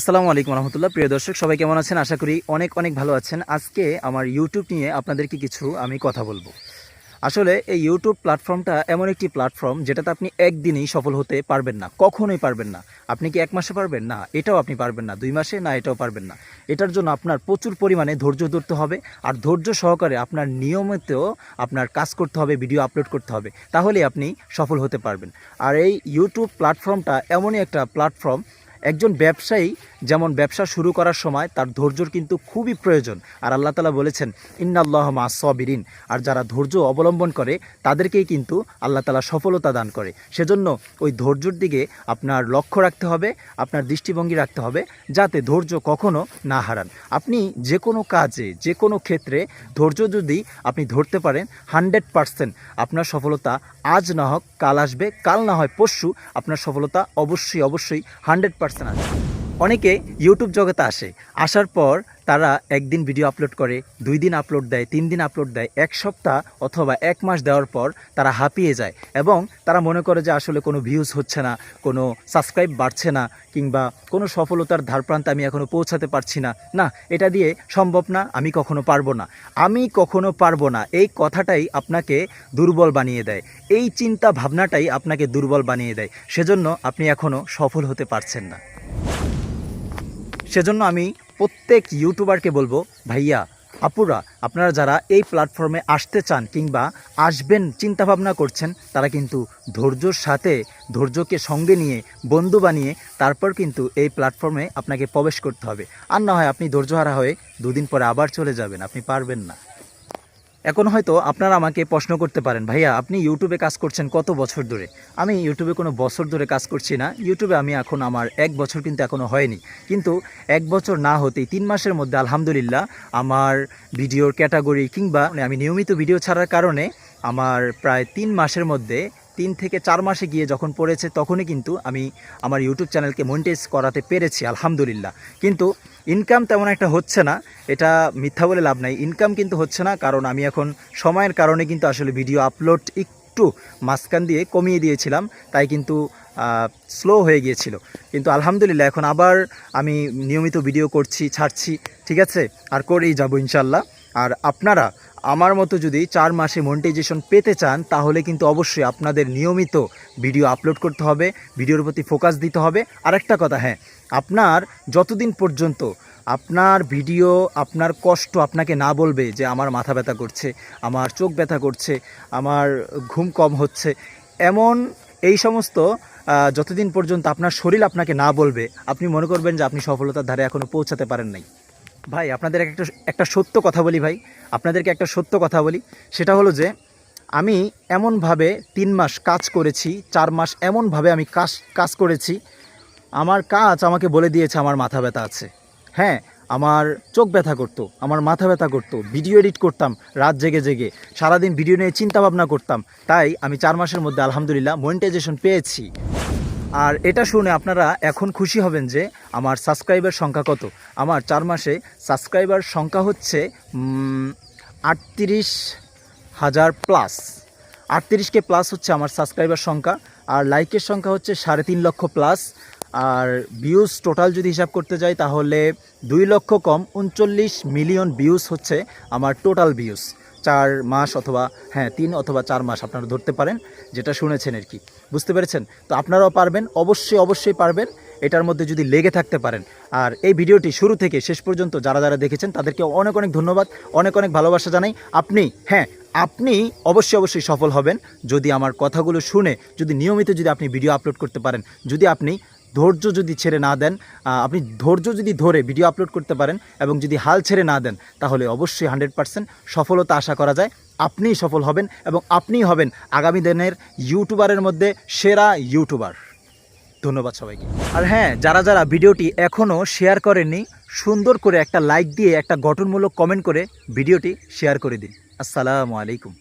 আসসালামু আলাইকুম রহমতুল্লাহ। প্রিয় দর্শক, সবাই কেমন আছেন? আশা করি অনেক অনেক ভালো আছেন। আজকে আমার ইউটিউব নিয়ে আপনাদেরকে কিছু আমি কথা বলব। আসলে এই ইউটিউব প্ল্যাটফর্মটা এমন একটি প্ল্যাটফর্ম যেটাতে আপনি একদিনেই সফল হতে পারবেন না। কখনোই পারবেন না। আপনি কি এক মাসে পারবেন? না, এটাও আপনি পারবেন না। দুই মাসে? না, এটাও পারবেন না। এটার জন্য আপনার প্রচুর পরিমাণে ধৈর্য ধরতে হবে। আর ধৈর্য সহকারে আপনার নিয়মিত আপনার কাজ করতে হবে ভিডিও আপলোড করতে হবে। তাহলে আপনি সফল হতে পারবেন। আর এই ইউটিউব প্ল্যাটফর্মটা এমনই একটা প্ল্যাটফর্ম একজন ব্যবসায়ী যেমন ব্যবসা শুরু করার সময় তার ধৈর্যর কিন্তু খুবই প্রয়োজন। আর আল্লাহ তালা বলেছেন, ইন্নাল্লাহ মা সবিরিন। আর যারা ধৈর্য অবলম্বন করে, তাদেরকেই কিন্তু আল্লাহ তালা সফলতা দান করে। সেজন্য ওই ধৈর্যর দিকে আপনার লক্ষ্য রাখতে হবে, আপনার দৃষ্টিভঙ্গি রাখতে হবে, যাতে ধৈর্য কখনো না হারান। আপনি যে কোনো কাজে যে কোনো ক্ষেত্রে ধৈর্য যদি আপনি ধরতে পারেন, হান্ড্রেড পারসেন্ট আপনার সফলতা আজ না হোক, কাল আসবে। কাল না হয় পরশু আপনার সফলতা অবশ্যই অবশ্যই হান্ড্রেড পারসেন্ট আসবে। অনেকে ইউটিউব জগতে আসে। আসার পর তারা একদিন ভিডিও আপলোড করে, দুই দিন আপলোড দেয়, তিন দিন আপলোড দেয়, এক সপ্তাহ অথবা এক মাস দেওয়ার পর তারা হাঁপিয়ে যায় এবং তারা মনে করে যে আসলে কোনো ভিউজ হচ্ছে না, কোনো সাবস্ক্রাইব বাড়ছে না কিংবা কোনো সফলতার ধারপ্রান্তে আমি এখনও পৌঁছাতে পারছি না। না, এটা দিয়ে সম্ভব না, আমি কখনো পারব না। আমি কখনো পারব না। এই কথাটাই আপনাকে দুর্বল বানিয়ে দেয়। এই চিন্তা ভাবনাটাই আপনাকে দুর্বল বানিয়ে দেয়। সেজন্য আপনি এখনও সফল হতে পারছেন না। সেজন্য আমি প্রত্যেক ইউটিউবারকে বলব, ভাইয়া, আপুরা, আপনারা যারা এই প্ল্যাটফর্মে আসতে চান কিংবা আসবেন, চিন্তাভাবনা করছেন, তারা কিন্তু ধৈর্যর সাথে, ধৈর্যকে সঙ্গে নিয়ে, বন্ধু বানিয়ে, তারপর কিন্তু এই প্ল্যাটফর্মে আপনাকে প্রবেশ করতে হবে। আর না হয় আপনি ধৈর্যহারা হয়ে দুদিন পরে আবার চলে যাবেন, আপনি পারবেন না। এখন হয়তো আপনারা আমাকে প্রশ্ন করতে পারেন, ভাইয়া, আপনি ইউটিউবে কাজ করছেন কত বছর ধরে? আমি ইউটিউবে কোনো বছর ধরে কাজ করছি না। ইউটিউবে আমি এখন আমার এক বছর কিন্তু এখনও হয়নি। কিন্তু এক বছর না হতেই তিন মাসের মধ্যে আলহামদুলিল্লাহ আমার ভিডিওর ক্যাটাগরি কিংবা মানে আমি নিয়মিত ভিডিও ছাড়ার কারণে আমার প্রায় তিন মাসের মধ্যে তিন থেকে চার মাসে গিয়ে যখন পড়েছে, তখনই কিন্তু আমি আমার ইউটিউব চ্যানেলকে মনিটাইজ করাতে পেরেছি, আলহামদুলিল্লাহ। কিন্তু ইনকাম তেমন একটা হচ্ছে না, এটা মিথ্যা বলে লাভ নাই। ইনকাম কিন্তু হচ্ছে না, কারণ আমি এখন সময়ের কারণে কিন্তু আসলে ভিডিও আপলোড একটু মাঝখান দিয়ে কমিয়ে দিয়েছিলাম, তাই কিন্তু স্লো হয়ে গিয়েছিল। কিন্তু আলহামদুলিল্লাহ, এখন আবার আমি নিয়মিত ভিডিও করছি, ছাড়ছি, ঠিক আছে? আর করেই যাব ইনশাল্লাহ আর আপনারা আমার মতো যদি চার মাসে মনিটাইজেশন পেতে চান, তাহলে কিন্তু অবশ্যই আপনাদের নিয়মিত ভিডিও আপলোড করতে হবে ভিডিওর প্রতি ফোকাস দিতে হবে। আর একটা কথা হ্যাঁ আপনার যতদিন পর্যন্ত আপনার ভিডিও আপনার কষ্ট আপনাকে না বলবে যে আমার মাথা ব্যথা করছে, আমার চোখ ব্যথা করছে, আমার ঘুম কম হচ্ছে, এমন এই সমস্ত যতদিন পর্যন্ত আপনার শরীর আপনাকে না বলবে, আপনি মনে করবেন যে আপনি সফলতার ধারে এখনও পৌঁছাতে পারেন নাই। ভাই, আপনাদের একটা একটা সত্য কথা বলি ভাই। আপনাদেরকে একটা সত্য কথা বলি। সেটা হলো যে, আমি এমনভাবে তিন মাস কাজ করেছি, চার মাস এমনভাবে আমি কাজ কাজ করেছি। আমার কাজ আমাকে বলে দিয়েছে, আমার মাথা ব্যথা আছে। হ্যাঁ আমার চোখ ব্যথা করতো, আমার মাথা ব্যথা করতো, ভিডিও এডিট করতাম রাত জেগে জেগে, সারাদিন ভিডিও নিয়ে চিন্তা ভাবনা করতাম। তাই আমি চার মাসের মধ্যে আলহামদুলিল্লাহ মনিটাইজেশন পেয়েছি। আর এটা শুনে আপনারা এখন খুশি হবেন যে আমার সাবস্ক্রাইবার সংখ্যা কত? আমার চার মাসে সাবস্ক্রাইবার সংখ্যা হচ্ছে আটত্রিশ হাজার প্লাস আটত্রিশকে প্লাস হচ্ছে আমার সাবস্ক্রাইবার সংখ্যা, আর লাইকের সংখ্যা হচ্ছে সাড়ে তিন লক্ষ প্লাস আর ভিউজ টোটাল যদি হিসাব করতে যাই তাহলে দুই লক্ষ কম, উনচল্লিশ মিলিয়ন ভিউজ হচ্ছে আমার টোটাল ভিউজ চার মাস অথবা হ্যাঁ তিন অথবা চার মাস আপনারা ধরতে পারেন, যেটা শুনেছেন আর কি। বুঝতে পেরেছেন? তো আপনারাও পারবেন, অবশ্যই অবশ্যই পারবেন। এটার মধ্যে যদি লেগে থাকতে পারেন। আর এই ভিডিওটি শুরু থেকে শেষ পর্যন্ত যারা যারা দেখেছেন, তাদেরকে অনেক অনেক ধন্যবাদ, অনেক অনেক ভালোবাসা জানাই। আপনি হ্যাঁ আপনি অবশ্যই অবশ্যই সফল হবেন। যদি আমার কথাগুলো শুনে, যদি নিয়মিত যদি আপনি ভিডিও আপলোড করতে পারেন, যদি আপনি ধৈর্য যদি ছেড়ে না দেন আপনি ধৈর্য যদি ধরে ভিডিও আপলোড করতে পারেন এবং যদি হাল ছেড়ে না দেন, তাহলে অবশ্যই হান্ড্রেড পার্সেন্ট সফলতা আশা করা যায়। আপনিই সফল হবেন এবং আপনিই হবেন আগামী দিনের ইউটিউবারের মধ্যে সেরা ইউটিউবার ধন্যবাদ সবাইকে। আর হ্যাঁ যারা যারা ভিডিওটি এখনও শেয়ার করেননি, সুন্দর করে একটা লাইক দিয়ে একটা গঠনমূলক কমেন্ট করে ভিডিওটি শেয়ার করে দিন। আসসালামু আলাইকুম।